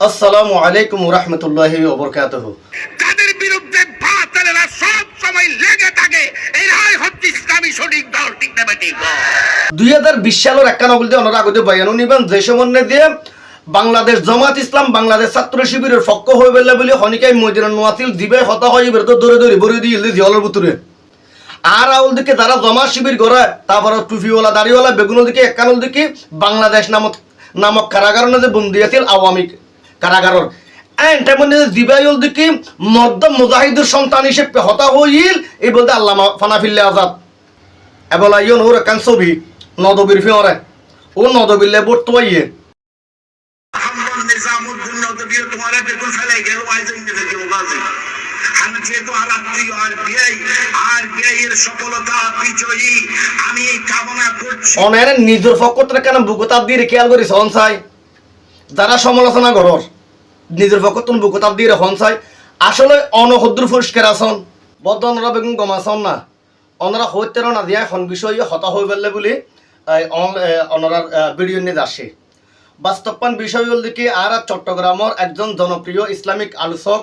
আসসালামু আলাইকুম রহমতুল্লাহি ওবরকাতহ তাদের বিরুদ্ধে বাতিলেরা সব সময় লেগে থাকে। এরাই হচ্ছে ইসলামী সঠিক দল ঠিক না ঠিক দুই হাজার বিশ সালের একানব্বইতে ওনারা আগতে বয়ানও নিবেন যে সমন্বয় দিয়ে বাংলাদেশ জমাত ইসলাম বাংলাদেশ ছাত্র শিবিরের পক্ষ হয়ে বেলে বলে হনিকাই মদিনা নোয়াতিল দিবে হতা হয় এবার তো দৌড়ে দৌড়ে বরে দিয়ে ইলে জিয়ালের ভিতরে। আর আউল দিকে যারা জমা শিবির করে তারপর টুফিওয়ালা দাড়িওয়ালা বেগুনের দিকে একানুল দিকে বাংলাদেশ নামক নামক কারাগার যে বন্দি আছিল আওয়ামী কারাগারের এন্টার মধ্যে জিবাইল দিকে মদ্দ মুজাহিদের সন্তান হিসেবে হতা হইল এই বলতে আল্লামা ফানাফিল্লে আজাদ। এবলা ইয়ন ওর একান ছবি নদবির ফিওরে ও নদবিল্লে বর্ত ইয়ে মোহাম্মদ নিজামুদ্দিন নদবীয় তোমার বেগুন ফেলে গেল আইজন দিতে কেউ বাজে আমি যেহেতু আর আত্মীয় আর বিয়াই আর বিয়াইয়ের সফলতা বিজয়ী আমি কামনা করছি। অনের নিজের ফকতরে কেন বুকতাব দিয়ে খেয়াল করি চাই। যারা সমালোচনা করর নিজের ফকত বুকতাব দিয়ে চাই। আসলে অনহদ্র পরিষ্কার আসন বদ্ধ অনরা বেগুন গমাসন না। অনরা হইতের না দিয়া এখন বিষয় হতা হয়ে ফেললে বলে অনরার ভিডিও নিয়ে আসে বাস্তবায়ন বিষয় হল দেখি আর চট্টগ্রামের একজন জনপ্রিয় ইসলামিক আলোচক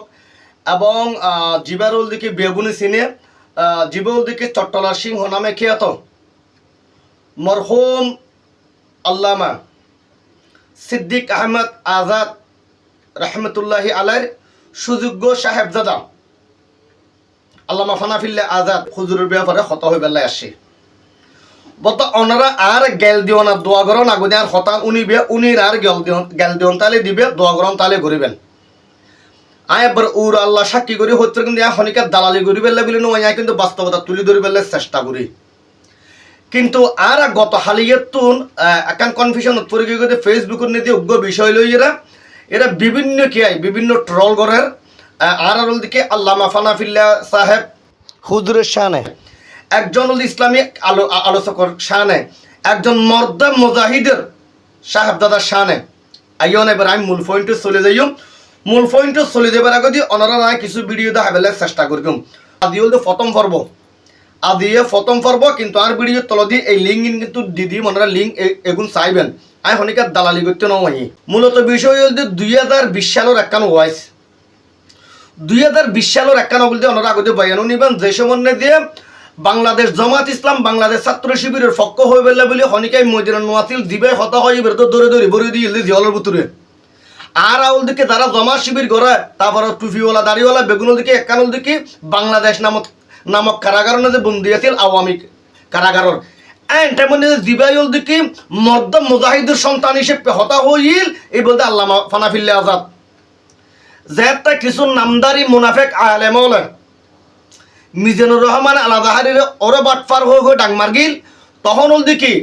এবং জিবারুল দিকে বেগুনি সিনে আহ, জিবাউল দিকে চট্টলার সিংহ নামে খ্যাত। মরহুম আল্লামা সিদ্দিক আহমদ আজাদ রহমতুল্লাহি আলাইর সুযোগ্য সাহেবজাদা। আল্লামা ফানাফিল্লা আজাদ হুজুরের ব্যাপারে হত হয়ে বেলায় আসে বত ওনারা আর গেল দিও না, দোয়া গরম আগুনে আর হতা উনি বে উনির আর গেল দিও, গেল দিওন তালে দিবে, দোয়া গরম তালে করিবেন। আয় এবার উর আল্লাহ সাক্ষী করি, হচ্ছে কিন্তু এখনকার দালালি করি, বেললে বলে নয়, আয় কিন্তু বাস্তবতা তুলি ধরি, বেললে চেষ্টা করি। কিন্তু আর গত হালিয়ে তুন একান কনফিউশন পড়ে গিয়ে ফেসবুকের নিয়ে উগ্র বিষয় লই এরা বিভিন্ন কি আয় বিভিন্ন ট্রল গরের আর আর দিকে আল্লামা ফানাফিল্লা সাহেব। হুজুরের শানে। একজন হল ইসলামী আলো আলোচকর শানে একজন মর্দা মুজাহিদের সাহেব দাদার শানে আইন এবার আমি মূল পয়েন্টে চলে যাইম মূল পয়েন্টে চলে যাবার আগে দিয়ে ওনারা নাই কিছু ভিডিও দেখাবেলে চেষ্টা করতাম আদি হল প্রথম পর্ব। আদিয়ে প্রথম পর্ব কিন্তু আর ভিডিও তল দিয়ে এই লিঙ্ক কিন্তু দিদি ওনারা লিঙ্ক এগুন চাইবেন। আমি হনিকার দালালি করতে নয় মূলত বিষয় হল যে দুই হাজার বিশ সালের একখান ওয়াইস দুই হাজার বিশ সালের একানব্বইতে ওনারা আগতে বয়ানও নিবেন, যে সমন্বয় দিয়ে বাংলাদেশ জমাত ইসলাম, বাংলাদেশ ছাত্র শিবিরের ফক্ক হয়ে বেলে বলে হনিকাই মদিনা নোয়াতিল দিবে, হতা হয় এবার তো দৌড়ে দৌড়ে বরে দিয়ে ইলে জিয়ালের ভিতরে। আর আউল দিকে যারা জমা শিবির করে তারপর টুফিওয়ালা, দাড়িওয়ালা বেগুনের দিকে একানুল দিকে বাংলাদেশ নামক নামক কারাগার যে বন্দি আছিল আওয়ামী কারাগারের। এন্টার মধ্যে জিবাইল দিকে মদ্দ মুজাহিদের সন্তান হিসেবে হতা হইল, এই বলতে আল্লামা ফানাফিল্লে আজাদ। যেটা কিছু নামদারি মুনাফেক আলেমলে মিজানুর রহমান আল আজাহারির ওরে বাটফার হয়ে হয়ে ডাংমার গিল তখন হল দেখি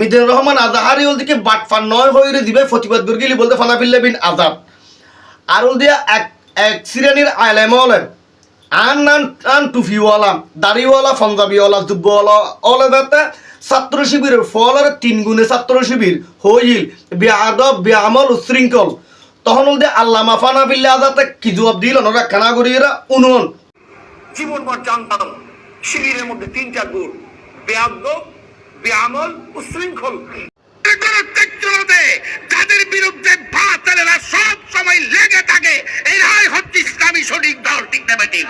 মিজানুর রহমান আজাহারি হল দেখি বাটফার নয় হয়ে দিবে প্রতিবাদ করে গিলি বলতে ফানাফিল্লা বিন আজাদ। আর হল দিয়া এক এক শ্রেণির আলেমলে আন নান আন টুফিওয়ালা, দাড়িওয়ালা, পাঞ্জাবিওয়ালা যুব্বওয়ালা অলে যাতে ছাত্র শিবিরের ফলের তিন গুণে ছাত্র শিবির হইল বেআদব বেআমল উশৃঙ্খল তখন দিয়ে আল্লাহ মাফানা বিল্লা আজাতে কি জবাব দিল? ওনারা কানা করিয়েরা উনুন। জীবনভর জানতাম শিবিরের মধ্যে তিনটা গুণ বেআব্দ বেআমল উশৃঙ্খল তাদের বিরুদ্ধে বাতিলেরা সব সময় লেগে থাকে এরাই হচ্ছে ইসলামী সঠিক দল ঠিক না ঠিক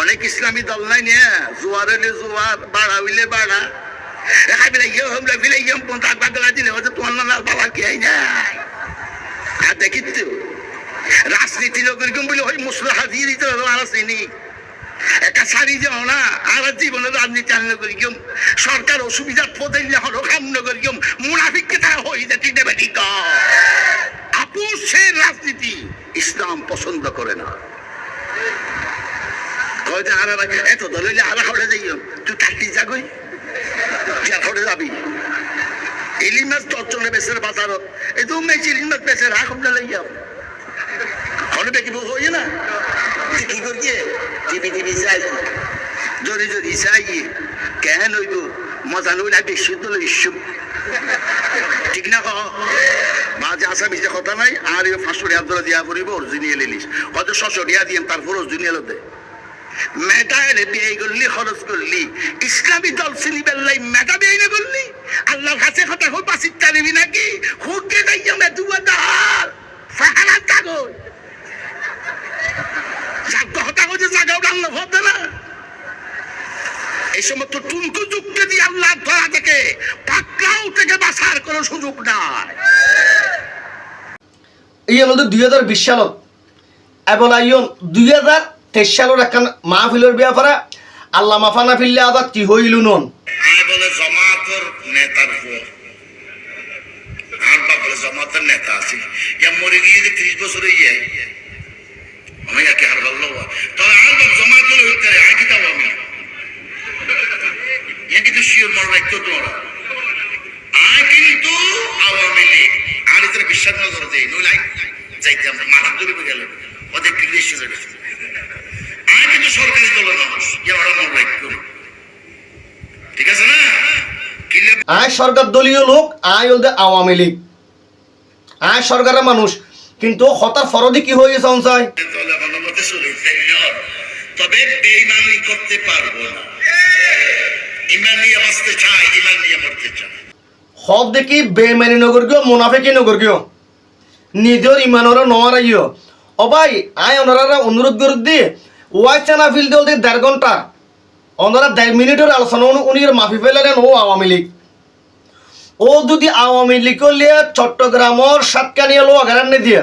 অনেক ইসলামী দল নাই নিয়ে জোয়ার হইলে জোয়ার, বাড়া হইলে বাড়া। এখানে বিলে ইয়ে হমলে বিলে ইয়ে পঞ্চাশ বাগলা দিলে হয়তো তোমার নানার বাবা কি না আর দেখিত রাজনীতি লোকের কেউ বলে ওই মুসলাহা দিয়ে দিতে হবে আর চিনি একটা শাড়ি যাও না, আর জীবনে রাজনীতি আনলে করি কেউ সরকার অসুবিধার পদে হলো কামন করি কেউ মুনাফিককে তারা হয়ে যায় ঠিক দেবে ঠিক আপুসের রাজনীতি ইসলাম পছন্দ করে না। আর আর- এত দল আর হলে যাই তুই থাকলি যাগই। তুই আর হলে যাবি। ইলিশ মাছ দশজনে বেচের বাজারত এই তো মেয়েছি ইলিশ মাছ বেচে রাখ আপনার লাগিয়া হলে বেকিব হইয়ে না? তুই কি করিয়ে টিভি টিভি চাই যদি যদি চাই কেন হইব? মজা নইলে বেশি তো লইছো ঠিক না কহ মাঝে আসা মিশে কথা নাই, আর পাঁচশো দিয়া পড়িব অরিজিনিয়াল ইলিশ। হয়তো টাকা দিয়ে তারপর অরিজিনিয়াল দে মেটায় বিয়ে করলি, খরচ করলি। ইসলামী দল সিলিবেল লাই মেটা বিয়ে না করলি? আল্লাহর কাছে কথা নাকি? মেদুয়া দাল। কাগজ হতা না এই সমস্ত টুনকু যুক্তি দিয়ে আল্লাহ ধরা থেকে পাকড়াও থেকে বাঁচার কোনো সুযোগ নাই। এই হলো দুই হাজার বিশ সালত। এবং আইন দুই হাজার তেইশ সালের এখন মাহফিলের ব্যাপারে আল্লাহ মাফানা ফিল্লে আবার কি হইল নন? আমি ইয়া কিন্তু কিন্তু বিশ্বাস না করে দেয় নইলে যাইতে আমরা মাথা ধরে গেল ওদের ক্রিয়েশ হয়ে গেছে আর কিন্তু সরকারি দলের মানুষ ওরা মন রাখতো ঠিক আছে না? আয় সরকার দলীয় লোক আয় হলদে আওয়ামী লীগ। আয় সরকারের মানুষ। কিন্তু হতার ফরদি কি মতো চলে যাইল। তবে বেইমানি করতে পারব না। ইমান নিয়ে বাঁচতে চাই ইমান নিয়ে মরতে চাই। দেখি বেমানি নগর গিয়ে মুনাফেকি নগর গিয়ে নিজের ইমানর ও ভাই আয় ওনারা অনুরোধ করে দি ওয়াই চানা ফিল দিল দেড় ঘণ্টা ওনারা দেড় মিনিটের আলোচনা উনি- মাফি ফেলেন ও আওয়ামী লীগ। ও যদি আওয়ামী লীগ লিয়ে চট্টগ্রামর সাতকানিয়া লো আগারান্নে দিয়ে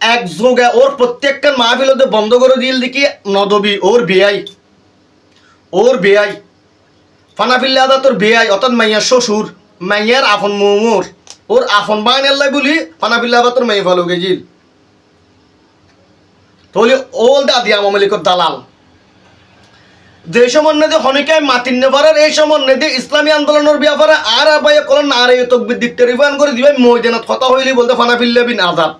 এক যোগে ওর প্রত্যেকটা মাহফিল বন্ধ করে দিল দেখি নদবী ওর বিয়াই। ওর বিয়াই। ফানাফিল্লা আদা তোর বিয়াই অর্থাৎ মাইয়ার শ্বশুর মাইয়ার আফন মোমোর ওর আফন বান এল্লাই বলি ফানাফিল্লা তোর মাই ভালো গেজিল তাহলে ওল দাদি আওয়ামী লীগের দালাল। যে নেদে হনিকায় মাতিন নেভারের এই নেদে ইসলামী আন্দোলনের ব্যাপারে আর আবাই কলেন আর এই তকবির দিকতে রিফান করে দিবে, ময়দানত কথা হইলি বলতে ফানাফিল্লা বিন আজাদ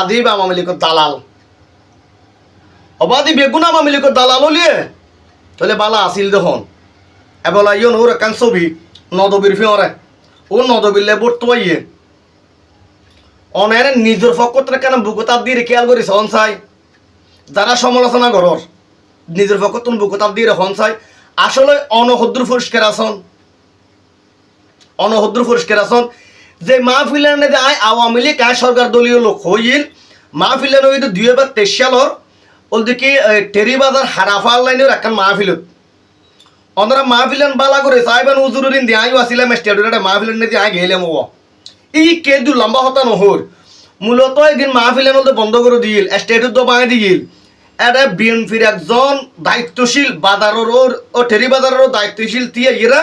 আদিব আওয়ামী লীগের দালাল। অবাদি বেগুন আওয়ামী লীগের দালাল হলিয়ে তাহলে বালা আসিল দেখুন। এবার ইয়ন ওর একান ছবি নদবীর ফিওরে ও নদবীর লেবর তো ইয়ে অনের নিজের ফকত কেন বুকুতার দিয়ে খেয়াল করিস, হন চাই যারা সমালোচনা করর, নিজের ফকত বুকুতার দিয়ে হন চাই আসলে অনহদ্র পুরস্কার আসন। অনহদ্র পুরস্কার আসন। যে মাহফিলের যে আয় আওয়ামী লীগ, আয় সরকার দলীয় লোক হইল, মাহফিলের ওই দুই হাজার তেইশ সালর ওল দেখি টেরি বাজার হারাফার লাইনের একখান মাহফিলত ওনারা মাহফিলেন বালা করে সাহেবেন উজুরুদ্দিন দিয়ে আইও আসিলাম, স্টেডিয়ামে মাহফিলেন দিয়ে আই গেলাম ও এই কে দু লম্বা হতা নহর মূলত একদিন মাহফিলেন হতে বন্ধ করে দিল স্টেডিয়াম তো বাঙাই দিল এটা বিএনপির একজন দায়িত্বশীল বাজারের ও টেরি বাজারের দায়িত্বশীল দিয়ে ইরা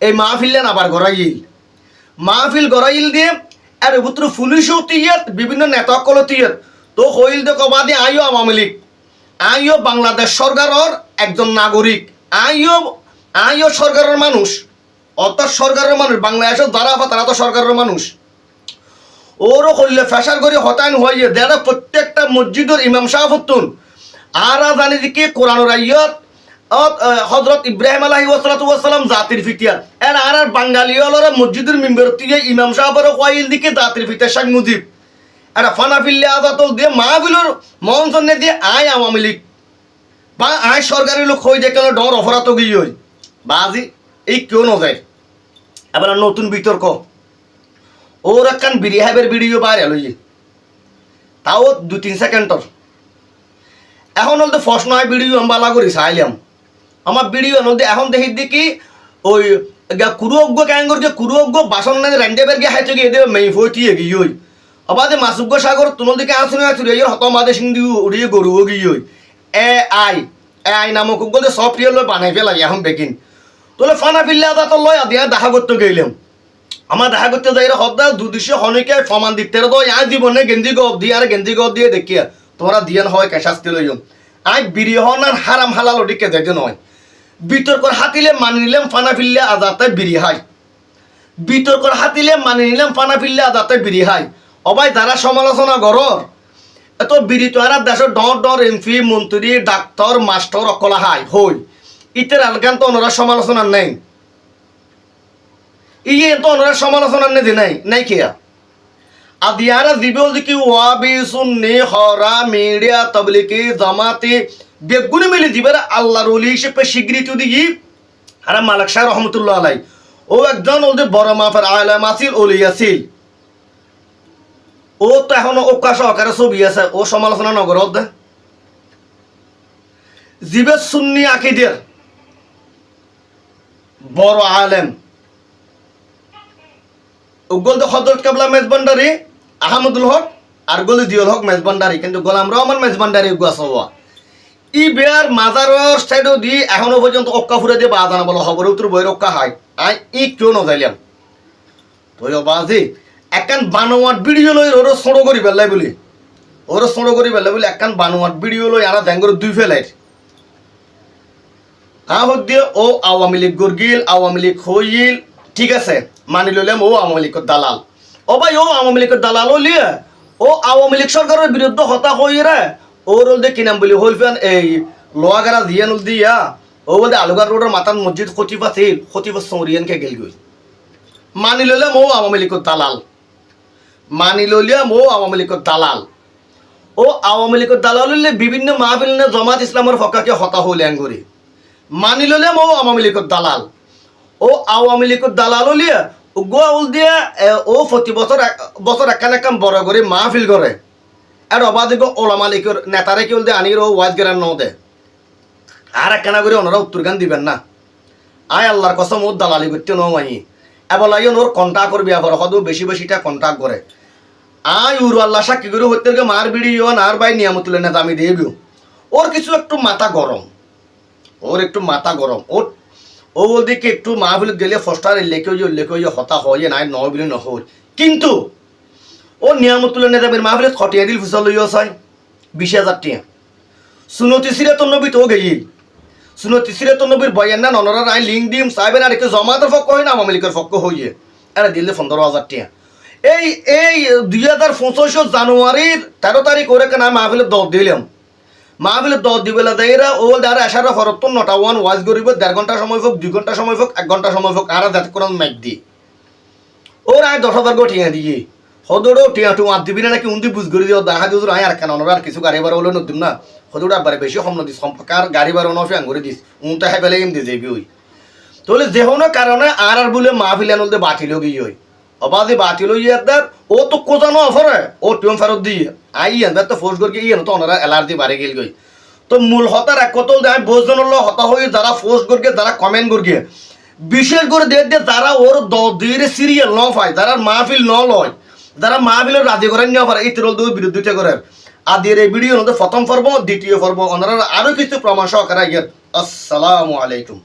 এই মাহফিলেন আবার গড়াইল মাহফিল গড়াইল দিয়ে আর পুত্র পুলিশও তিয়াত বিভিন্ন নেতাকল তিয়াত তো হইল দে কবাদি আইও আওয়ামী লীগ আইও বাংলাদেশ সরকারের একজন নাগরিক আইও আইও সরকারের মানুষ। অর্থাৎ সরকারের মানুষ, বাংলাদেশের যারা আবার তারা তো সরকারের মানুষ। ওরও করলে ফেসার করে হতায়ন হয়ে দেড় প্রত্যেকটা মসজিদের ইমাম সাহাবতুন আর জানি দিকে কোরআন আইয়ত হজরত ইব্রাহিম আলাহি ওসালাম জাতির ফিতিয়া এর আর আর বাঙালি হলরে মসজিদের মিম্বর দিয়ে ইমাম সাহাবের কয়েল দিকে জাতির ফিতিয়া শাক মুজিব। এটা ফানা ফিল্লে আজাতল দিয়ে মাহবিলুর মহনসন্নে দিয়ে আয় আওয়ামী লীগ। বা আয় সরকারি লোক হয়ে যে কেন ডর অপরাধ গিয়ে বাজি, এই কেউ নজায়। এবার নতুন বিতর্ক। ওর একখান বিরিহাবের ভিডিও বাইরে লইয়ে তাও দু তিন সেকেন্ডর। এখন হলতে ফস নয় ভিডিও আমি বালা করি চাইলাম আমার ভিডিও নদী এখন দেখি দেখি ওই কুরুজ্ঞ ক্যাঙ্গর যে কুরুজ্ঞ বাসন না রেন্ডে বের গিয়ে হাইতে গিয়ে দেবে মেই ফই টিয়ে গিয়ে ওই যে মাসুজ্ঞ সাগর, তোমার দিকে আসুন আসুন, এই হত মাদে সিং দিয়ে উড়িয়ে গরু গিয়ে ওই এ আই এ আই নামক যে সফটওয়্যার বানাই ফেলাই, এখন বেকিন। তোলে ফানা ফিল্লে আদা তো লয়, আদিয়া দেখা করতে গেলাম আমার দেখা করতে যাই হদ্দা, দুদিশে হনিকে সমান দিতে তো আই জীবনে গেঞ্জি গপ দিয়ে আর গেঞ্জি গপ দিয়ে দেখিয়া তোমরা দিয়ান হয় কেশাস্তি লইম আই বিরিহন আর হারাম হালাল ওদিকে যাইতে নয় বিতর্কর হাতিলে মানি নিলাম, ফানা ফিল্লে আদাতে বিরি হাই। বিতর্কর হাতিলে মানি নিলাম, ফানা ফিল্লে আদাতে বিরি হাই। অবাই যারা সমালোচনা করর এত বিরি তো আর দেশের ডর ডর এমপি, মন্ত্রী, ডাক্তার, মাস্টার, অকলা হাই, হই। ইতের আলগান তো ওনারা সমালোচনা নেই। ইয়ে তো ওনারা সমালোচনা নেই নাই নাই কেয়া আদিয়ারা দিবেল দেখি ওয়াবি সুন্নি হরা মিডিয়া তবলিকি জামাতি, বেগুনি মিলি দিবার আল্লাহর ওলি হিসেবে স্বীকৃতি দিই আর মালিক শাহ রহমতুল্লাহ আলাই, ও একজন ওদের বড় মাফের আলাম আছিল, ওলি আছিল। ও তো এখনও ওকা সহকারে ছবি আছে, ও সমালোচনা নগর দে জিবে সুন্নি আকিদের বড় আলেম। উগল তো হজরত কাবলা মেজবান্ডারি, আহমদুল হক আর গলি দিউল হক মেজবান্ডারি, কিন্তু গোলাম রহমান মেজবান্ডারি গুয়াসওয়া ই বেয়ার মাজারর সাইডও দি এখনও পর্যন্ত অক্কা ফুরে দিয়ে বাজানা বলো খবর উত্তর বই রক্ষা হয়। আই, ই কেউ নজাইলাম? তো বাজি, একান বানোয়াট ভিডিও লই ওর ছোট করি বেলাই বলি। ওর ছোট করি বেলাই বলি একান বানোয়াট ভিডিও লই আরা ড্যাঙ্গর দুই ফেলাই আহত দিয়ে ও আওয়ামী লীগ গর্গিল, আওয়ামী লীগ হইল ঠিক আছে? মানি লইলাম ও আওয়ামী লীগের দালাল। ও ভাই, ও আওয়ামী লীগের দালাল লিয়ে, ও আওয়ামী লীগ সরকারের বিরুদ্ধে হতা হই রে ওর দিয়ে কি নাম বলি হলফেন এই লোহাগারা জিয়ান উল দিয়া, ও বলতে আলুগার রোডের মাতান মসজিদ খতিফা ছিল খতিফা সৌরিয়ানকে গেল গই। মানি লইলাম ও আওয়ামী লীগের দালাল। মানি লইলাম ও আওয়ামী লীগের দালাল। ও আওয়ামী লীগের দালাল বিভিন্ন মাহফিল জমাত ইসলামের হকাকে হতা হইলেন করি মানি লইলাম ও আওয়ামী লীগের দালাল। ও আওয়ামী লীগের দালাল হলিয়া গোয়া উল দিয়ে ও প্রতি বছর বছর একান একান বড় করে মাহফিল করে। আর অবাধিক ওলামা লীগের নেতারে কি দিয়ে আনির ও ওয়াজ গেরান ন দে। আর একখানা করে ওনারা উত্তর গান দিবেন না। আয় আল্লাহর কসম, ও দালালি করতে ন মাহি। এবার লাগিয়ে ওর কন্টাক্ট করবি, আবার হয়তো বেশি বেশিটা কন্টাক্ট করে। আয় উরু আল্লাহ সাক্ষী করে হইতে মার বিড়ি আর বাই নিয়ামতুল্লাহ নেতা আমি দেবিও ওর কিছু একটু মাথা গরম। ওর একটু মাথা গরম। ওর, ও বলতে কি, একটু মাহফিল গেলে ফস্টার লেখে যে লেখে যে, হতা হয় নাই ন বিলে নহল কিন্তু ও নিয়ামতুল্লাহ নেতাবের মাহফিলে খটিয়া দিল ফুসল লইও চাই বিশ হাজার টিয়া। সুনতি সিরাতন নবী তো গেইল। সুনতি সিরাতন নবীর বয়ান না ননরা নাই লিঙ্ক দিম সাহেবের আর একটু জমাতের পক্ষ হয় না আওয়ামী লীগের পক্ষ হইয়ে এরা দিলে পনেরো হাজার টিয়া। এই এই দুই হাজার পঁচিশ জানুয়ারির তেরো তারিখ ওরে কেন মাহফিলে দর দিলাম। মাহফিলে দর দিবেলা দেয়রা ও দ্বারা আসার ফরত নটা ওয়ান ওয়াজ করিব দেড় ঘণ্টা সময় হোক দুই ঘণ্টা সময় হোক এক ঘণ্টা সময় হোক আর যাতে কোন ম্যাক দি। ওর আয় দশ হাজার গো ঠিয়া দিয়ে সদরও টিয়া টু আট দিবি না নাকি উন্দি বুঝ করে দিও দেখা দিও আয় আর কেন আর কিছু গাড়ি বাড়া হলে নদিম না। সদর আবার বেশি সম নদিস সম্পর্ক আর গাড়ি বাড়া নফি আঙ্গুরে দিস উনটা হ্যাঁ বেলে এম দিয়ে যাবি ওই তাহলে যে কোনো কারণে আর আর বলে মাহফিল আনলতে বাতিল গিয়ে ওই অবাধে বাতিল হয়ে ইয়ার ও তো কোজানো অফরে? ও টিউম ফেরত দিয়ে। আই ইয়ান তো ফোর্স করে ইয়ে তো ওনারা এলার্জি বাড়ে গেল গই তো মূল হতার এক কতল দেয় বোঝজনের লো হতা হয়ে যারা ফোর্স করকে যারা কমেন্ট করকে বিশেষ করে দেখ দিয়ে যারা ওর দিয়ে সিরিয়াল ন পায়, যারা মাহফিল ন লয়, যারা মাহফিলের রাজি করেন নেওয়া পারে এই তিরল দুই বিরুদ্ধে করে। আদির এই ভিডিও প্রথম পর্ব, দ্বিতীয় পর্ব, ওনারা আরও কিছু প্রমাণ সহকারে আসসালামু আলাইকুম।